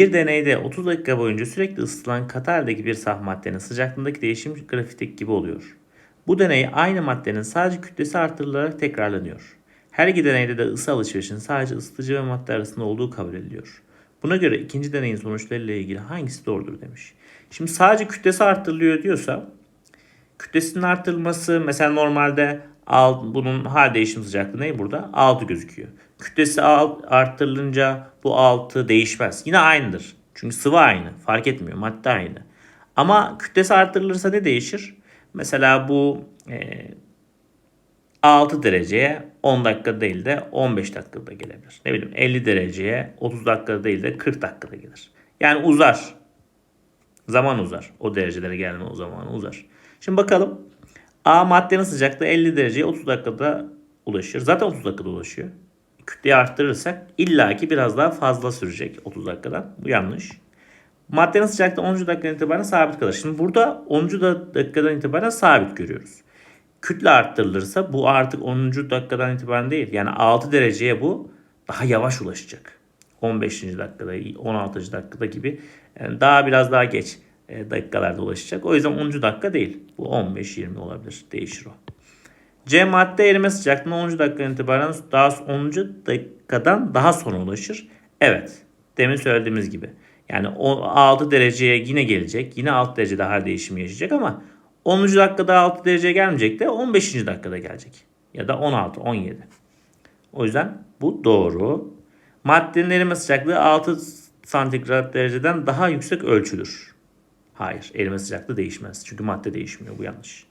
Bir deneyde 30 dakika boyunca sürekli ısıtılan Katar'daki bir saf maddenin sıcaklığındaki değişim grafikteki gibi oluyor. Bu deney aynı maddenin sadece kütlesi artırılarak tekrarlanıyor. Her iki deneyde de ısı alışverişinin sadece ısıtıcı ve madde arasında olduğu kabul ediliyor. Buna göre ikinci deneyin sonuçlarıyla ilgili hangisi doğrudur demiş. Şimdi sadece kütlesi artırılıyor diyorsa kütlesinin artırılması mesela normalde alt, bunun hal değişim sıcaklığı ne burada? 6 gözüküyor. Kütlesi alt, arttırılınca bu 6 değişmez. Yine aynıdır. Çünkü sıvı aynı. Fark etmiyor. Madde aynı. Ama kütlesi arttırılırsa ne değişir? Mesela bu e, 6 dereceye 10 dakika değil de 15 dakikada gelebilir. Ne bileyim 50 dereceye 30 dakikada değil de 40 dakikada gelir. Yani uzar. Zaman uzar. O derecelere gelme o zaman uzar. Şimdi bakalım. A maddenin sıcaklığı 50 dereceye 30 dakikada ulaşır. Zaten 30 dakikada ulaşıyor. Kütleyi arttırırsak illaki biraz daha fazla sürecek 30 dakikadan. Bu yanlış. Maddenin sıcaklığı 10. dakikadan itibaren sabit kalır. Şimdi burada 10. dakikadan itibaren sabit görüyoruz. Kütle arttırılırsa bu artık 10. dakikadan itibaren değil. Yani 6 dereceye bu daha yavaş ulaşacak. 15. dakikada, 16. dakikada gibi yani daha biraz daha geç dakikalarda ulaşacak. O yüzden 10. dakika değil. Bu 15-20 olabilir. Değişir o. C madde erime sıcaklığına 10. dakikadan itibaren daha 10. dakikadan daha sonra ulaşır. Evet. Demin söylediğimiz gibi. Yani o 6 dereceye yine gelecek. Yine 6 derecede hal değişimi yaşayacak ama 10. dakikada 6 dereceye gelmeyecek de 15. dakikada gelecek. Ya da 16, 17. O yüzden bu doğru. Maddenin erime sıcaklığı 6 santigrat dereceden daha yüksek ölçülür. Hayır, erime sıcaklığı değişmez. Çünkü madde değişmiyor. Bu yanlış.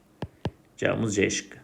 Cevabımız C şıkkı.